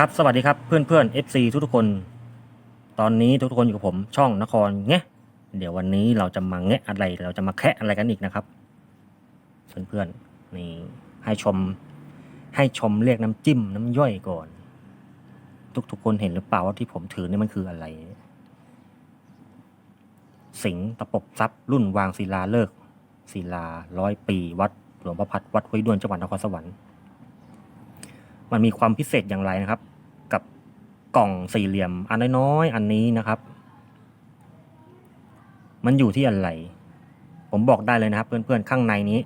ครับสวัสดีครับเพื่อนเพื่อนๆ FC ทุกทุกๆคน ตอนนี้ทุกทุกๆคนอยู่กับผมช่องนครแงะเดี๋ยววันนี้เราจะมาแงะอะไร เราจะมาแคะอะไรกันอีกนะครับ เพื่อนเพื่อนๆนี่ให้ชมให้ชมเรียกน้ำจิ้มน้ำย่อยก่อน ทุกทุกๆคนเห็นหรือเปล่าว่าที่ผมถือนี่มันคืออะไร สิงตะปบทรัพย์รุ่นวางศิลาเลิกศิลาร้อยปี วัดหลวงประพัดวัดห้วยด้วนจังหวัดนครสวรรค์ มันมีความพิเศษอย่างไรนะครับ กับกล่องสี่เหลี่ยม อันน้อยๆอันนี้นะครับ มันอยู่ที่อะไร ผมบอกได้เลยนะครับ เพื่อนๆข้างในนี้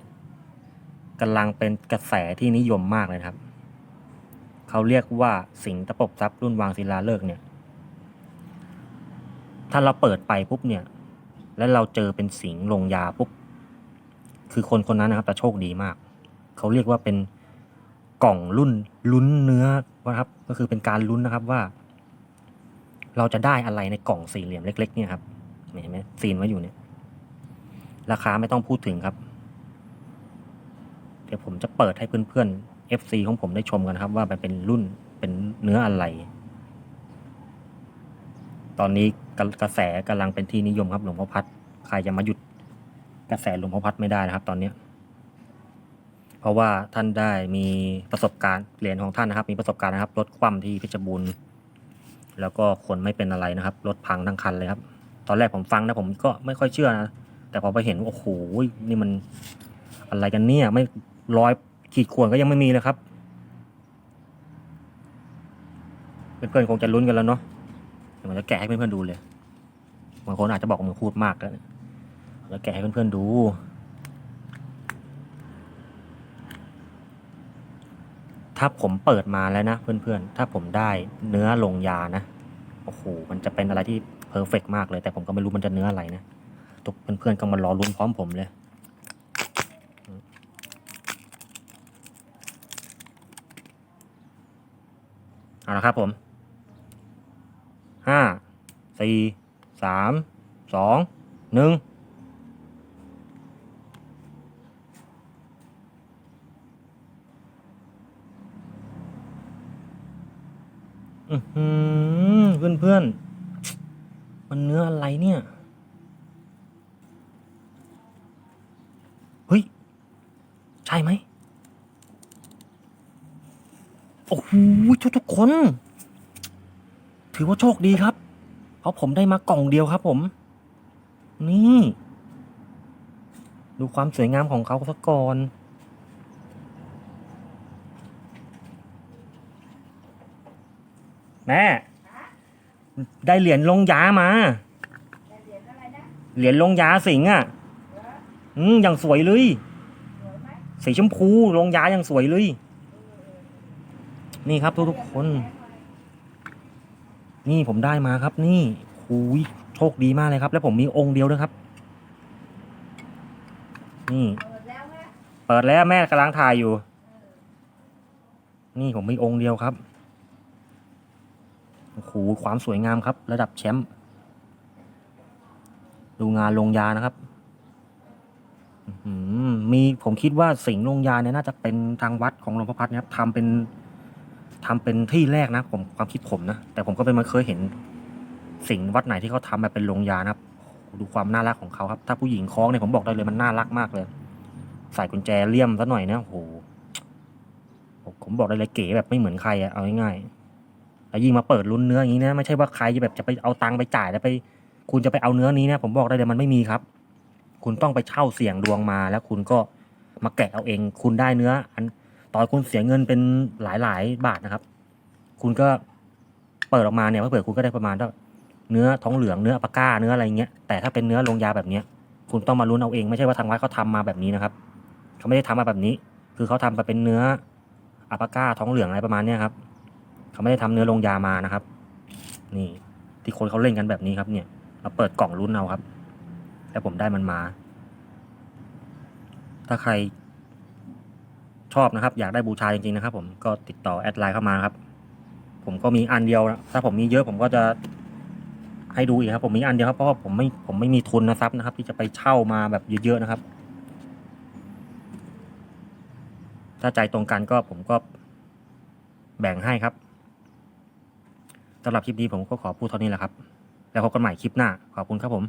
กำลังเป็นกระแสที่นิยมมากเลยครับ เขาเรียกว่าสิงห์ตะปบทรัพย์รุ่นวางศิลาเลิกเนี่ย ถ้าเราเปิดไปปุ๊บเนี่ย แล้วเราเจอเป็นสิงห์ลงยาปุ๊บ คือคนคนนั้นนะครับจะโชคดีมาก เขาเรียกว่าเป็น กล่องรุ่นลุ้นเนื้อนะครับ ก็คือเป็นการลุ้นนะครับว่า เราจะได้อะไรในกล่องสี่เหลี่ยมเล็ก ๆ เนี่ยครับเห็นไหมซีนไว้อยู่เนี่ย ราคาไม่ต้องพูดถึงครับ เดี๋ยวผมจะเปิดให้เพื่อนๆ FC ของผมได้ชมกันครับ ว่ามันเป็นรุ่นเป็นเนื้ออะไร ตอนนี้กระกระแสกำลังเป็นที่นิยมครับหลวงพ่อพัด ใครจะมาหยุดกระแสหลวงพ่อพัดไม่ได้นะครับ ตอนเนี้ เพราะว่าท่านได้มีประสบการณ์เหรียญของท่านนะครับ มีประสบการณ์นะครับรถคว่ำที่เพชรบูรณ์แล้วก็คนไม่เป็นอะไรนะครับรถพังทั้งคันเลยครับ ตอนแรกผมฟังนะผมก็ไม่ค่อยเชื่อนะแต่พอไปเห็นโอ้โหนี่มันอะไรกันเนี่ยไม่ร้อยขีดข่วนก็ยังไม่มีเลยครับเพื่อนๆคงจะลุ้นกันแล้วเนาะเดี๋ยวผมจะแกะให้เพื่อนๆดูเลยบางคนอาจจะบอกผมพูดมากแล้วแล้วแกะให้เพื่อนๆดู ถ้าผมเปิดมาแล้วนะเพื่อนๆ ถ้าผมได้เนื้อลงยานะ โอ้โห มันจะเป็นอะไรที่เพอร์เฟกมากเลย แต่ผมก็ไม่รู้มันจะเนื้ออะไรนะ ทุกเพื่อนๆก็มารอลุ้นพร้อมผมเลย เอาละครับผม ห้า สี่ สาม สอง หนึ่ง อือหือ เพื่อนเพื่อนมันเนื้ออะไรเนี่ย เฮ้ย ใช่ไหม โอ้โหทุกทุกคน ถือว่าโชคดีครับ เพราะผมได้มากล่องเดียวครับผม นี่ ดูความสวยงามของเขาสักก่อน แม่ ได้เหรียญลงยามา เหรียญลงยาสิงอะ อืมอย่างสวยเลย สีชมพูลงยาอย่างสวยเลย นี่ครับทุกๆคน นี่ผมได้มาครับ นี่หูยโชคดีมากเลยครับ แล้วผมมีองค์เดียวด้วยครับ นี่ เปิดแล้วแม่กำลังถ่ายอยู่ นี่ผมมีองค์เดียวครับ อ้โหความสวยงามครับ ระดับแชมป์ดูงานลงยานะครับหือมีผมคิดว่าสิงห์ลงยาเนี่ยน่าจะเป็นทางวัดของหลวงพ่อพัดนะครับทำเป็นทำเป็นที่แรกนะผมความคิดผมนะแต่ผมก็ไม่เคยเห็นสิงห์วัดไหนที่เขาทำแบบเป็นลงยานะครับดูความน่ารักของเขาครับ ถ้าผู้หญิงคล้องเนี่ยผมบอกได้เลยมันน่ารักมากเลย ใส่กุญแจเลี่ยมซะหน่อยนะโอ้โหผมบอกได้เลยเก๋แบบไม่เหมือนใครอะเอาง่ายๆ แล้วยิ่งมาเปิดลุ้นเนื้ออย่างนี้นะไม่ใช่ว่าใครจะแบบจะไปเอาตังค์ไปจ่ายแล้วไป คุณจะไปเอาเนื้อนี้นะผมบอกได้เลยมันไม่มีครับ คุณต้องไปเช่าเสี่ยงดวงมาแล้วคุณก็มาแกะเอาเอง คุณได้เนื้อ อันตอนคุณเสียเงินเป็นหลายหลายบาทนะครับ คุณก็เปิดออกมาเนี่ยเผื่อคุณก็ได้ประมาณเท่าเนื้อท้องเหลืองเนื้อปาก้าเนื้ออะไรเงี้ยแต่ถ้าเป็นเนื้อลงยาแบบเนี้ย คุณต้องมาลุ้นเอาเองไม่ใช่ว่าทางวัดเขาทำมาแบบนี้นะครับเขาไม่ได้ทำมาแบบนี้ คือเขาทำมาเป็นเนื้ออัปปาก้าท้องเหลืองอะไรประมาณเนี้ยครับ เขาไม่ได้ทำเนื้อลงยามานะครับ นี่ที่คนเขาเล่นกันแบบนี้ครับ เนี่ยเราเปิดกล่องรุ่นเอาครับ แล้วผมได้มันมา ถ้าใครชอบนะครับ อยากได้บูชาจริงๆนะครับ ผมก็ติดต่อแอดไลน์เข้ามาครับ ผมก็มีอันเดียวนะถ้าผมมีเยอะผมก็จะให้ดูอีกครับ ผมมีอันเดียวครับเพราะว่าผมไม่ผมไม่มีทุนนะครับนะครับ ที่จะไปเช่ามาแบบเยอะๆนะครับ ถ้าใจตรงกันก็ผมก็แบ่งให้ครับ สำหรับคลิปนี้ผมก็ขอพูดเท่านี้แหละครับ แล้วพบกันใหม่คลิปหน้า ขอบคุณครับผม